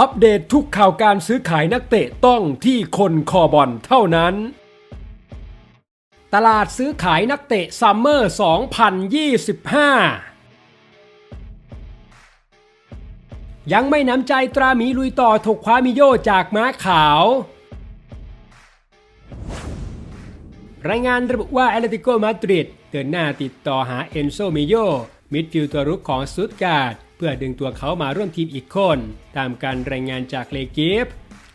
อัปเดตทุกข่าวการซื้อขายนักเตะต้องที่คนคอบอลเท่านั้น ตลาดซื้อขายนักเตะซัมเมอร์ 2025 ยังไม่น้ำใจตราหมีลุยต่อถกคว้ามิโยจากม้าขาว รายงานระบุว่าแอตเลติโกมาดริดเดินหน้าติดต่อหาเอนโซมิโยมิดฟิลด์ตัวรุกของสตุตการ์ด พื่อดึงตัวเขามาร่วมทีมอีกคน ตามการรายงานจากเลกิฟ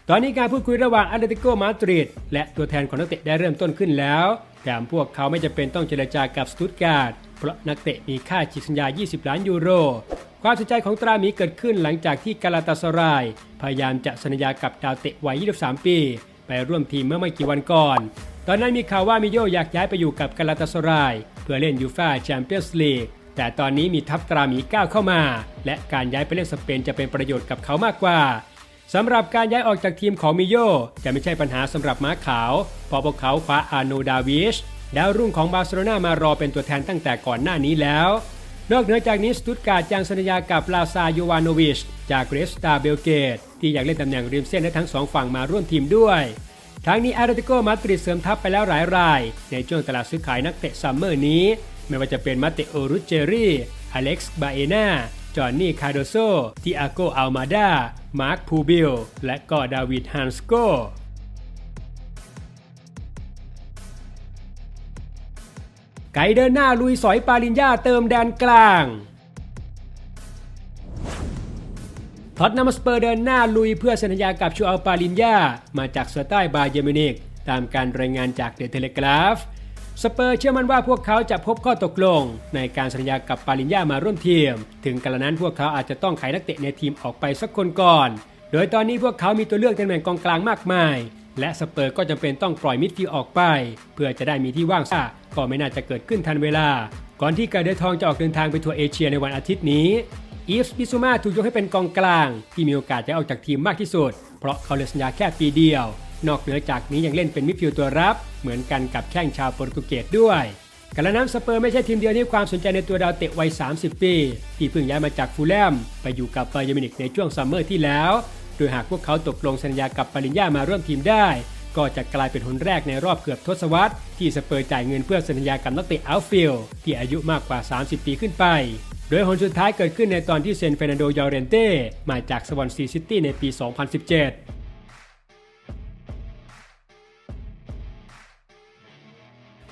ตอนนี้การพูดคุยระหว่างแอตเลติโกมาดริดและตัวแทนของนักเตะได้เริ่มต้นขึ้นแล้ว แต่พวกเขาไม่จำเป็นต้องเจรจากับสตุตการ์ดเพราะนักเตะมีค่าฉีกสัญญา 20 ล้านยูโร ความสนใจของตราหมีเกิดขึ้นหลังจากที่กาลาตาสราย พยายามจะสัญญากับดาวเตะวัย 23 ปี ไปร่วมทีมเมื่อไม่กี่วันก่อน ตอนนั้นมีข่าวว่ามิโยอยากย้ายไปอยู่กับกาลาตาสราย เพื่อเล่นยูฟ่าแชมเปี้ยนส์ลีก แต่ตอนนี้มีทัพตราหมีก้าวเข้ามา และการย้ายไปเล่นสเปนจะเป็นประโยชน์กับเขามากกว่าสำหรับการย้ายออกจากทีมของมิโยจะไม่ใช่ปัญหาสำหรับม้าขาวเพราะพวกเขาคว้าอาโนดาวิชดาวรุ่งของบาร์เซโลนามารอเป็นตัวแทนตั้งแต่ก่อนหน้านี้แล้ว นอกเหนือจากนี้สตุตการ์ดยังสัญญากับลาซาโยวานวิชจากเรสตาเบลเกต ที่อยากเล่นตำแหน่งริมเส้นให้ทั้งสองฝั่งมาร่วมทีมด้วยทั้งนี้อาร์ติโกมาดริดเสริมทัพไปแล้วหลายราย ในช่วงตลาดซื้อขายนักเตะซัมเมอร์นี้ ไม่ว่าจะเป็นมาเตโอรุเจรี่ อเล็กซ์บาเอนาจอห์นนี่คาโดโซทิอาโกอัลมาดา มาร์คพูบิล และก็ดาวิดฮันสโกไกเดินหน้าลุยสอยปาลินยาเติมแดนกลางท็อตนัมสเปอร์เดินหน้าลุยเพื่อสัญญากับชูอัลปาลินยามาจากสไตล์บาเยอร์มินิกตามการรายงานจากเดอะเทเลกราฟ สเปอร์เชื่อมั่นว่าพวกเขาจะพบข้อตกลง ในการสัญญากับปาลินยามาร่วมทีม ถึงกระนั้นพวกเขาอาจจะต้องขายนักเตะในทีมออกไปสักคนก่อน โดยตอนนี้พวกเขามีตัวเลือกตำแหน่งกองกลางมากมาย และสเปอร์ก็จำเป็นต้องปล่อยมิดฟิลออกไป เพื่อจะได้มีที่ว่างซ่าก็ไม่น่าจะเกิดขึ้นทันเวลา ก่อนที่กาเดทองจะออกเดินทางไปทัวร์เอเชียในวันอาทิตย์นี้อีฟส์บิซูมาถูกยกให้เป็นกองกลาง ที่มีโอกาสจะออกจากทีมมากที่สุด เพราะเขาเลือสัญญาแค่ปีเดียว นอกเหนือจากนี้ยังเล่นเป็นมิดฟิลด์ตัวรับ เหมือนกันกับแข้งชาวโปรตุเกสด้วยกระนั้นสเปอร์ไม่ใช่ทีมเดียวที่ความสนใจในตัวดาวเตะวัย 30 ปี ที่เพิ่งย้ายมาจากฟูลแลม ไปอยู่กับไบเยอร์มินิกในช่วงซัมเมอร์ที่แล้ว โดยหากพวกเขาตกลงสัญญากับปาริญญามาร่วมทีมได้ ก็จะกลายเป็นหนแรกในรอบเกือบทศวรรษ ที่สเปอร์จ่ายเงินเพื่อสัญญากับนักเตะอัลฟิลที่อายุมากกว่า 30 ปีขึ้นไป โดยหนสุดท้ายเกิดขึ้นในตอนที่เซนเฟรนันโด ยอเรนเต้มาจากสวอนซีซิตี้ในปี 2017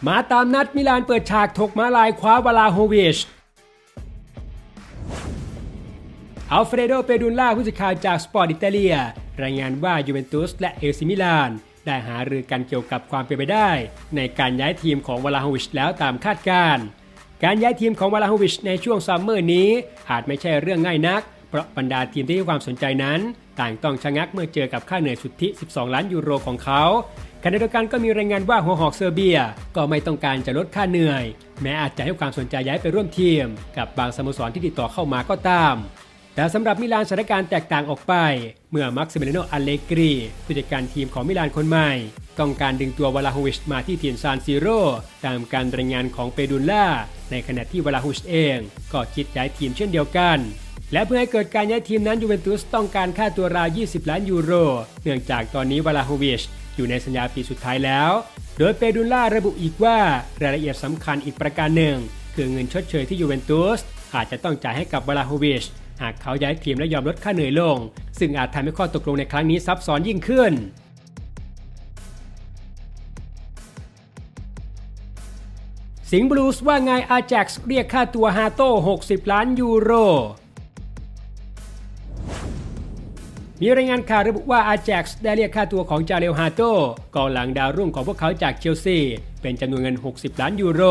มาตามนัดมิลานเปิดฉากถกมาลายคว้าวลาโฮวิชอัลเฟรโด เปดุลล่าผู้สื่อข่าวจากสปอร์ตอิตาเลีย รายงานว่ายูเวนตุสและเอซิมิลาน ได้หารือกันเกี่ยวกับความเป็นไปได้ ในการย้ายทีมของวลาโฮวิชแล้วตามคาดการณ์การย้ายทีมของวลาโฮวิชในช่วงซัมเมอร์นี้อาจไม่ใช่เรื่องง่ายนัก เพราะบรรดาทีมที่ให้ความสนใจนั้น ต่างต้องชะงักเมื่อเจอกับค่าเหนื่อยสุทธิ 12 ล้านยูโรของเขาขณะเดียวกันก็มีรายงานว่าหัวหอกเซอร์เบีย ก็ไม่ต้องการจะลดค่าเหนื่อย แม้อาจจะให้ความสนใจย้ายไปร่วมทีม กับบางสโมสรที่ติดต่อเข้ามาก็ตาม แต่สำหรับมิลานสถานการณ์แตกต่างออกไป เมื่อมักซิเมเลโนอัลเลกรีผู้จัดการทีมของมิลานคนใหม่ ต้องการดึงตัววลาโฮวิชมาที่ทีมซานซิโร่ตามการรายงานของเปดุลล่าในขณะที่วลาโฮวิชเอง ก็คิดย้ายทีมเช่นเดียวกัน และเพื่อให้เกิดการย้ายทีมนั้นยูเวนตุสต้องการค่าตัวราว 20 ล้านยูโร เนื่องจากตอนนี้วลาโฮวิชอยู่ในสัญญาปีสุดท้ายแล้ว โดยเปดุลล่าระบุอีกว่ารายละเอียดสำคัญอีกประการหนึ่ง คือเงินชดเชยที่ยูเวนตุสอาจจะต้องจ่ายให้กับวลาโฮวิชหากเขาย้ายทีมและยอมลดค่าเหนื่อยลง ซึ่งอาจทำให้ข้อตกลงในครั้งนี้ซับซ้อนยิ่งขึ้นสิงห์บลูส์ว่าไงอาแจ็กซ์เรียกค่าตัวฮาโต้ 60 ล้านยูโร มีรายงานข่าวระบุว่าอาแจ็กซ์ได้เรียกค่าตัวของจาเรลฮาโต้กองหลังดาวรุ่งของพวกเขาจากเชลซี เป็นจำนวนเงิน 60 ล้านยูโร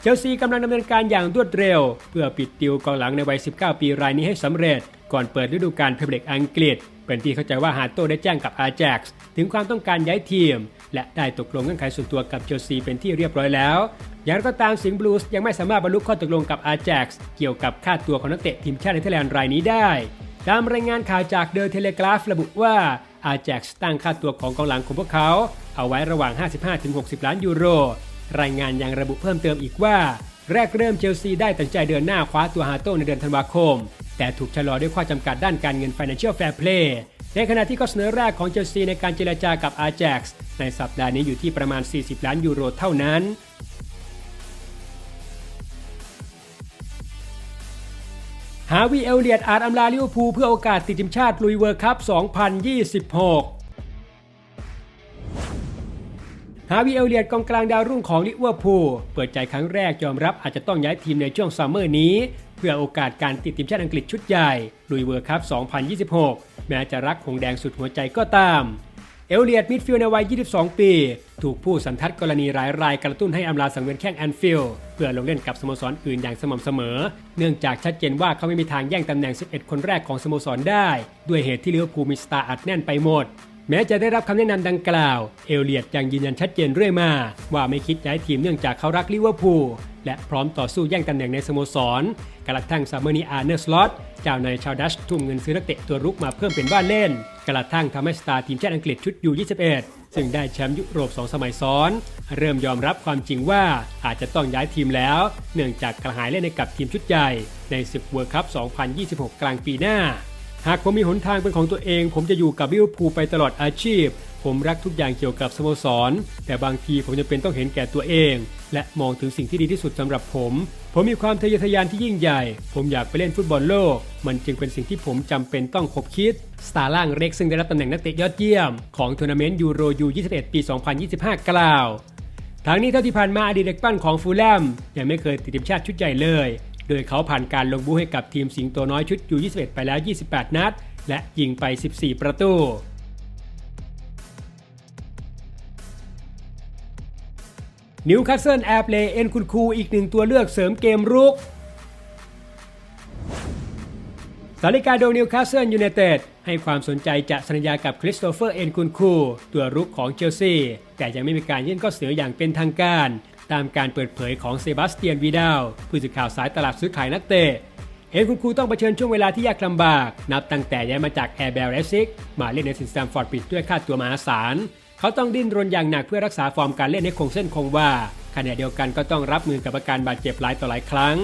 เชลซีกำลังดำเนินการอย่างรวดเร็ว เพื่อปิดดิวกองหลังในวัย 19 ปีรายนี้ให้สำเร็จ ก่อนเปิดฤดูกาลเพรีเมียร์ลีกอังกฤษ เป็นที่เข้าใจว่าฮาโต้ได้แจ้งกับอาแจ็กซ์ถึงความต้องการย้ายทีม และได้ตกลงเงื่อนไขส่วนตัวกับเชลซีเป็นที่เรียบร้อยแล้ว อย่างไรก็ตามสิงห์บลูส์ยังไม่สามารถบรรลุข้อตกลงกับอาแจ็กซ์เกี่ยวกับค่าตัวของนักเตะทีมชาติเนเธอร์แลนด์รายนี้ได้ ตามรายงานข่าวจากเดอะเทเลกราฟระบุว่าอาแจ็กตั้งค่าตัวของกองหลังของพวกเขา เอาไว้ระหว่าง 55-60 ล้านยูโร รายงานยังระบุเพิ่มเติมอีกว่า แรกเริ่มเชลซีได้ตัดใจเดินหน้าคว้าตัวฮาโต้ในเดือนธันวาคม แต่ถูกชะลอด้วยข้อจำกัดด้านการเงิน Financial Fair Play ในขณะที่ข้อเสนอแรกของเชลซีในการเจรจากับ Ajax ในสัปดาห์นี้อยู่ที่ประมาณ 40 ล้านยูโรเท่านั้น หาวีเอลเลียดอาจอำลาลิเวอร์พูลเพื่อโอกาสติดทีมชาติลุยเวิร์คัพ 2026 ฮาวิเอลเลียดกองกลางดาวรุ่งของลิเวอร์พูลเปิดใจครั้งแรกยอมรับอาจจะต้องย้ายทีมในช่วงซัมเมอร์นี้ เพื่อโอกาสการติดทีมชาติอังกฤษชุดใหญ่ลุยเวิร์คัพ 2026 แม้จะรักหงแดงสุดหัวใจก็ตาม เอลเลียดมิดฟิลในวัย 22 ปี ถูกผู้สันทัดกรณีรายรายกระตุ้นให้อำลาสังเวียนแข้งแอนฟิลด์เพื่อลงเล่นกับสโมสรอื่นอย่างสม่ำเสมอ เนื่องจากชัดเจนว่าเขาไม่มีทางแย่งตำแหน่ง 11 คนแรกของสโมสรได้ ด้วยเหตุที่ลิเวอร์พูลมีสตาร์อัดแน่นไปหมด แม้จะได้รับคำแนะนำดังกล่าว เอลเลียดยังยืนยันชัดเจนเรื่อยมา ว่าไม่คิดย้ายทีมเนื่องจากเขารักลิเวอร์พูล และพร้อมต่อสู้แย่งตำแหน่งในสโมสรกระทั่งซัมเมอร์นีอาร์เนอร์สลอตเจ้านายชาวดัชทุ่มเงินซื้อนักเตะตัวรุกมาเพิ่มเป็นบ้านเล่น กระทั่งทำให้สตาร์ทีมชาติอังกฤษชุดยู21ซึ่งได้แชมป์ยุโรป 2 สมัยซ้อน เริ่มยอมรับความจริงว่าอาจจะต้องย้ายทีมแล้ว เนื่องจากกระหายเล่นในกับทีมชุดใหญ่ในศึกเวิร์คัพ2026 กลางปีหน้า หากผมมีหนทางเป็นของตัวเอง ผมจะอยู่กับลิเวอร์พูลไปตลอดอาชีพ ผมรักทุกอย่างเกี่ยวกับสโมสร แต่บางทีผมจะเป็นต้องเห็นแก่ตัวเอง และมองถึงสิ่งที่ดีที่สุดสำหรับผม ผมมีความทะเยอทะยานที่ยิ่งใหญ่ ผมอยากไปเล่นฟุตบอลโลก มันจึงเป็นสิ่งที่ผมจำเป็นต้องคบคิด สตาร์ล่างเร็กซึ่งได้รับตำแหน่งนักเตะยอดเยี่ยม ของทัวร์นาเมนต์ยูโรยู 21 ปี 2025 กล่าวทั้งนี้เท่าที่ผ่านมาอดีตเด็กปั้นของฟูลแลมยังไม่เคยติดทีมชาติชุดใหญ่เลย โดยเขาผ่านการลงบูให้กับทีมสิงโตน้อยชุดยู 21 ไปแล้ว 28 นัด และยิงไป 14 ประตู นิวคาสเซิลแอร์เพลย์เอ็นคุณคูอีกหนึ่งตัวเลือกเสริมเกมรุกสาริกาโดนิวคาสเซิลยูไนเต็ดให้ความสนใจจะสัญญากับคริสโตเฟอร์เอ็นคุนคูตัวรุกของเชลซีแต่ยังไม่มีการยื่นข้อเสนออย่างเป็นทางการ ตามการเปิดเผยของเซบาสเตียนวีดาลผู้สื่อข่าวสายตลาดซื้อขายนักเตะเอ็นคุณครูต้องเผชิญช่วงเวลาที่ยากลำบาก นับตั้งแต่ย้ายมาจากแอร์เบลเรซิกมาเล่นในซินสแตมฟอร์ดปิดด้วยค่าตัวมหาศาล เขาต้องดิ้นรนอย่างหนักเพื่อรักษาฟอร์มการเล่นให้คงเส้นคงวาขณะเดียวกันก็ต้องรับมือกับอาการบาดเจ็บหลายต่อหลายครั้ง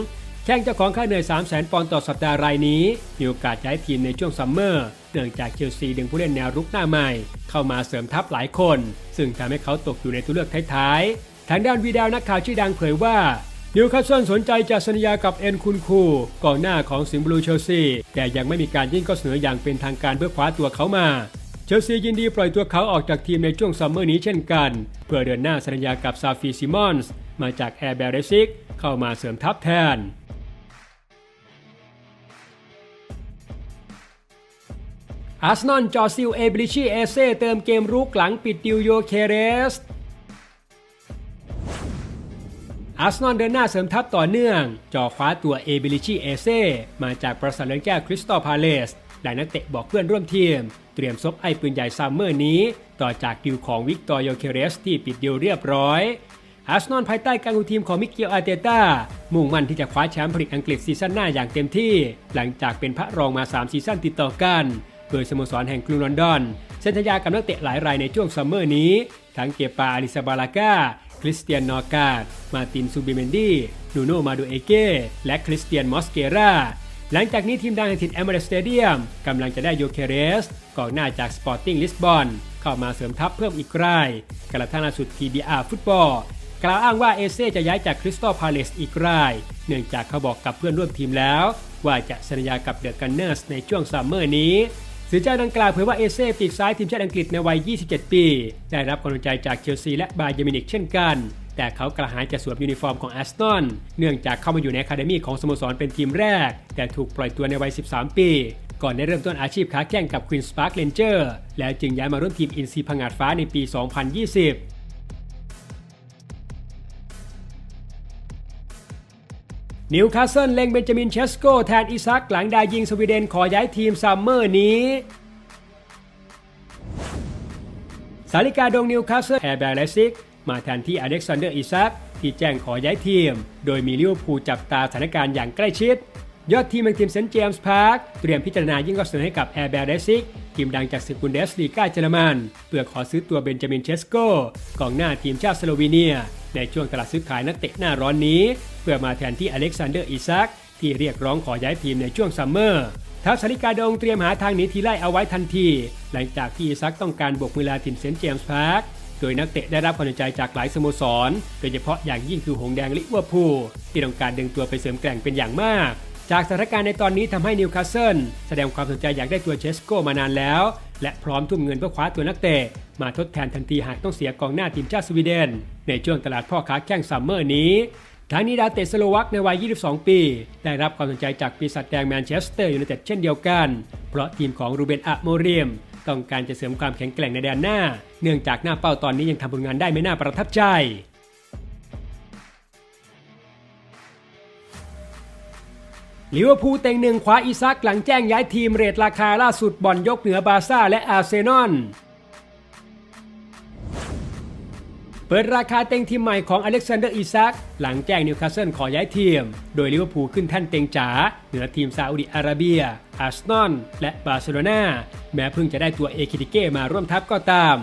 แข้งเจ้าของค่าเหนื่อย 3 0 0 0 0 0 ปอนด์ต่อสัปดาห์รายนี้ มีโอกาสย้ายทีมในช่วงซัมเมอร์ เนื่องจากเชลซีดึงผู้เล่นแนวรุกหน้าใหม่ เข้ามาเสริมทัพหลายคน ซึ่งทำให้เขาตกอยู่ในตัวเลือกท้ายๆ ทางด้านวีดาวนักข่าวชื่อดังเผยว่านิวคาสเซิลสนใจจะสัญญากับเอ็นคุนคูกองหน้าของสิงห์บลูเชลซีแต่ยังไม่มีการยื่นข้อเสนออย่างเป็นทางการเพื่อคว้าตัวเขามา เชลซียินดีปล่อยตัวเขาออกจากทีมในช่วงซัมเมอร์นี้เช่นกัน เพื่อเดินหน้าสัญญากับซาฟีซิมอนส์มาจากแอร์เบลเรซิกเข้ามาเสริมทัพแทนอาร์เซนอลจอซิลเอเบลิชีเอเซ่เติมเกมรุกหลังปิดดิวโยเคเรสอาร์เซนอลเดินหน้าเสริมทัพต่อเนื่อง จ่อคว้าตัวเอเบลิชีเอเซ่มาจากประสาทเลืองแก้วคริสตัลพาเลส หลายนักเตะบอกเพื่อนร่วมทีม เตรียมซบไอ้ปืนใหญ่ซัมเมอร์นี้ ต่อจากดิวของวิกตอร์โยเคเรสที่ปิดดิวเรียบร้อยอาร์เซนอลภายใต้การคุมทีมของมิเกลอาร์เตต้ามุ่งมั่นที่จะคว้าแชมป์พรีเมียร์อังกฤษซีซั่นหน้าอย่างเต็มที่ หลังจากเป็นพระรองมา 3 ซีซั่นติดต่อกัน โดยสโมสรแห่งกรุงลอนดอนเซ็นสัญญากับนักเตะหลายรายในช่วงซัมเมอร์นี้ ทั้งเกปาอาริซาบาลากาคริสเตียนนอร์กาดมาตินซูบิเมนดีนูโนมาดูเอเก้และคริสเตียนมอสเกรา หลังจากนี้ทีมดังแห่งถิ่นแอมเบรสเตเดียมกำลังจะได้โยเคเรสกองหน้าจากสปอร์ติ้งลิสบอนเข้ามาเสริมทัพเพิ่มอีกรายกระทั่งล่าสุด TBR ฟุตบอลกล่าวอ้างว่าเอเซ่จะย้ายจากคริสตัลพาเลสอีกราย เนื่องจากเขาบอกกับเพื่อนร่วมทีมแล้ว ว่าจะสัญญากับเดอะกันเนอร์สในช่วงซัมเมอร์นี้สื่อเจ้าดังกล่าวเผยว่าเอเซ่ปีกซ้ายทีมชาติอังกฤษในวัย 27 ปี ได้รับกำลังใจจากเชลซีและบาเยร์มินิกเช่นกัน แต่เขากระหายจะสวมยูนิฟอร์มของแอสตันเนื่องจากเข้ามาอยู่ในคาเดมี่ของสโมสรเป็นทีมแรก แต่ถูกปล่อยตัวในวัย 13 ปี ก่อนได้เริ่มต้นอาชีพค้าแข่งกับ Queen's Park Ranger แล้วจึงย้ายมาร่วมทีมอินซีพังงาดฟ้าในปี 2020นิวคาสเซิลเล็งเบนจามินเชสโกแทนอิซักหลังได้ยิงสวีเดนขอย้ายทีมซัมเมอร์นี้ สาริกาดงนิวคาสเซิลแอร์แบร์เลซิก มาแทนที่อเล็กซานเดอร์อิซักที่แจ้งขอย้ายทีม โดยมีลิเวอร์พูลจับตาสถานการณ์อย่างใกล้ชิด ยอดทีมแห่งทีมเซนต์เจมส์พาร์คเตรียมพิจารณายิ่งข้อเสนอให้กับแอร์แบร์เลซิกทีมดังจากศึกบุนเดสลีกาเยอรมันเพื่อขอซื้อตัวเบนจามินเชสโกกองหน้าทีมชาติสโลวีเนีย ในช่วงตลาดซื้อขายนักเตะหน้าร้อนนี้ เพื่อมาแทนที่อเล็กซานเดอร์อิซักที่เรียกร้องขอย้ายทีมในช่วงซัมเมอร์ท้าวสาริกาดงเตรียมหาทางหนีทีไล่เอาไว้ทันที หลังจากที่อีซักต้องการบกมือลาถิ่นเซนต์เจมส์พาร์ค โดยนักเตะได้รับความสนใจจากหลายสโมสร โดยเฉพาะอย่างยิ่งคือหงแดงลิเวอร์พูลที่ต้องการดึงตัวไปเสริมแกร่งเป็นอย่างมาก จากสถานการณ์ในตอนนี้ทำให้นิวคาสเซิลแสดงความสนใจอยากได้ตัวเชสโกมานานแล้ว และพร้อมทุ่มเงินเพื่อคว้าตัวนักเตะมาทดแทนทันทีหากต้องเสียกองหน้าทีมชาติสวีเดน ในช่วงตลาดพ่อค้าแข้งซัมเมอร์นี้ทางนี้ดาวเตะสโลวักในวัย 22 ปี ได้รับความสนใจจากปีศาจแดงแมนเชสเตอร์ยูไนเต็ดเช่นเดียวกัน เพราะทีมของรูเบนอะโมเรียม ต้องการจะเสริมความแข็งแกร่งในแดนหน้า เนื่องจากหน้าเป้าตอนนี้ยังทำผลงานได้ไม่น่าประทับใจลิเวอร์พูลเต็งหนึ่งคว้าอีซักหลังแจ้งย้ายทีมเรทราคาล่าสุดบอลยกเหนือบาร์ซ่าและอาร์เซนอล เปิดราคาเต็งทีมใหม่ของอเล็กซานเดอร์อีซักหลังแจ้งนิวคาสเซิลขอย้ายทีม โดยลิเวอร์พูลขึ้นแท่นเต็งจ๋าเหนือทีมซาอุดิอาระเบีย อาร์เซนอลและบาร์เซโลนาแม้เพิ่งจะได้ตัวเอคิติเก้มาร่วมทัพก็ตาม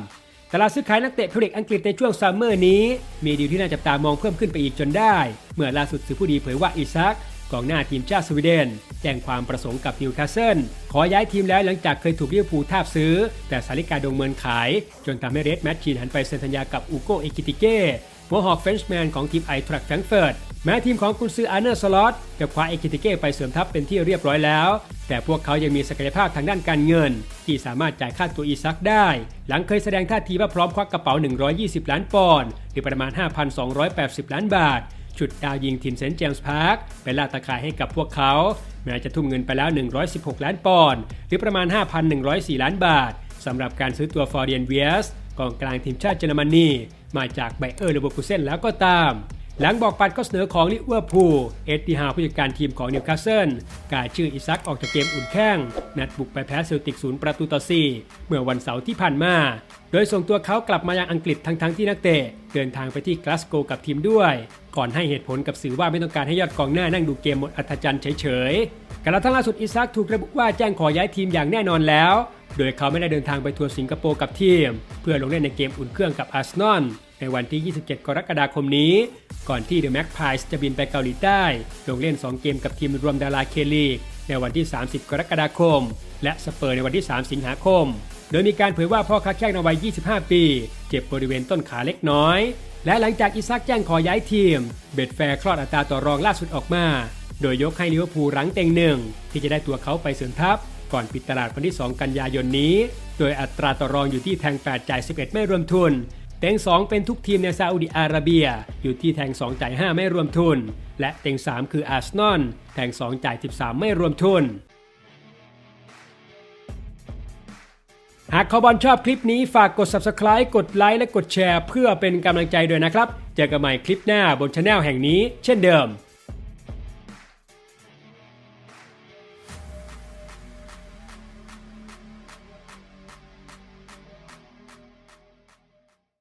ตลาดซื้อขายนักเตะพรีเลีกอังกฤษในช่วงซัมเมอร์นี้ มีดีลที่น่าจับตามองเพิ่มขึ้นไปอีกจนได้ เมื่อล่าสุดสื่อผู้ดีเผยว่าอีซักกองหน้าทีมชาติสวีเดน แจ้งความประสงค์กับนิวคาสเซิลขอย้ายทีมแล้วหลังจากเคยถูกลิเวอร์พูทาบซื้อ แต่สาริกาดงเมินขาย จนทำให้เรดแมชชีนหันไปเซ็นสัญญากับอูโกเอกิติเก้หัวหอกเฟรนช์แมนของทีมไอทรัคแฟรงเฟิร์ต แม้ทีมของกุนซืออาร์เนอร์สล็อตจะคว้าเอกิติเก้ไปเสริมทัพเป็นที่เรียบร้อยแล้ว แต่พวกเขายังมีศักยภาพทางด้านการเงิน ที่สามารถจ่ายค่าตัวอีซักได้ หลังเคยแสดงท่าทีว่าพร้อมควักกระเป๋า 120 ล้านปอนด์หรือประมาณ 5,280 ล้านบาท ชุดดาวยิงทีมเซนต์เจมส์พาร์คไปล่าตะข่ายให้กับพวกเขา แม้จะทุ่มเงินไปแล้ว 116 ล้านปอนด์หรือประมาณ 5,104 ล้านบาทสำหรับการซื้อตัวฟอร์เดียนเวียสกองกลางทีมชาติเยอรมนีมาจากไบเออร์เลเวอร์คูเซนแล้วก็ตาม หลังบอกปัดข้อเสนอของลิเวอร์พูล เอ็ดดิฮาวผู้จัดการทีมของนิวคาสเซิลกาชื่ออิซักออกจากเกมอุ่นแข้ง นัดบุกไปแพ้เซลติกศูนย์ประตูต่อ4เมื่อวันเสาร์ที่ผ่านมา โดยส่งตัวเขากลับมายังอังกฤษทั้งๆทที่นักเตะ เดินทางไปที่กลาสโกกับทีมด้วย ก่อนให้เหตุผลกับสื่อว่าไม่ต้องการให้ยอดกองหน้านั่งดูเกมหมดอัธจันทร์เฉยๆ กระทั่งล่าสุดอิซักถูกระบุว่าแจ้งขอย้ายทีมอย่างแน่นอนแล้ว โดยเขาไม่ได้เดินทางไปทัวร์สิงคโปร์กับทีม เพื่อลงเล่นในเกมอุ่นเครื่องกับอาร์เซนอลในวันที่ 27 กรกฎาคมนี้ ก่อนที่เดอะแม็กพายส์จะบินไปเกาหลีใต้ ลงเล่น 2 เกมกับทีมรวมดาราเคลีกในวันที่ 30 กรกฎาคม และสเปอร์ในวันที่ 3 สิงหาคม โดยมีการเผยว่าพ่อค้าแข้งในวัย 25 ปี เจ็บบริเวณต้นขาเล็กน้อย และหลังจากอิซักแจ้งขอย้ายทีม เบ็ดแฟร์คลอดอัตราต่อรองล่าสุดออกมา โดยยกให้ลิเวอร์พูลรั้งเต็งหนึ่งที่จะได้ตัวเขาไปเสริมทัพ ก่อนปิดตลาดวันที่ 2 กันยายนนี้ โดยอัตราต่อรองอยู่ที่แทง 8 จ่าย 11 ไม่รวมทุน เต็ง 2 เป็นทุกทีมในซาอุดิอาระเบีย อยู่ที่แทง 2 จ่าย 5 ไม่รวมทุน และเต็ง 3 คืออาร์เซนอลแทง 2 จ่าย 13 ไม่รวมทุนหากคอบอลชอบคลิปนี้ฝากกด subscribe กดไลค์และกดแชร์ เพื่อเป็นกำลังใจด้วยนะครับ เจอกันใหม่คลิปหน้าบนช anel แห่งนี้เช่นเดิม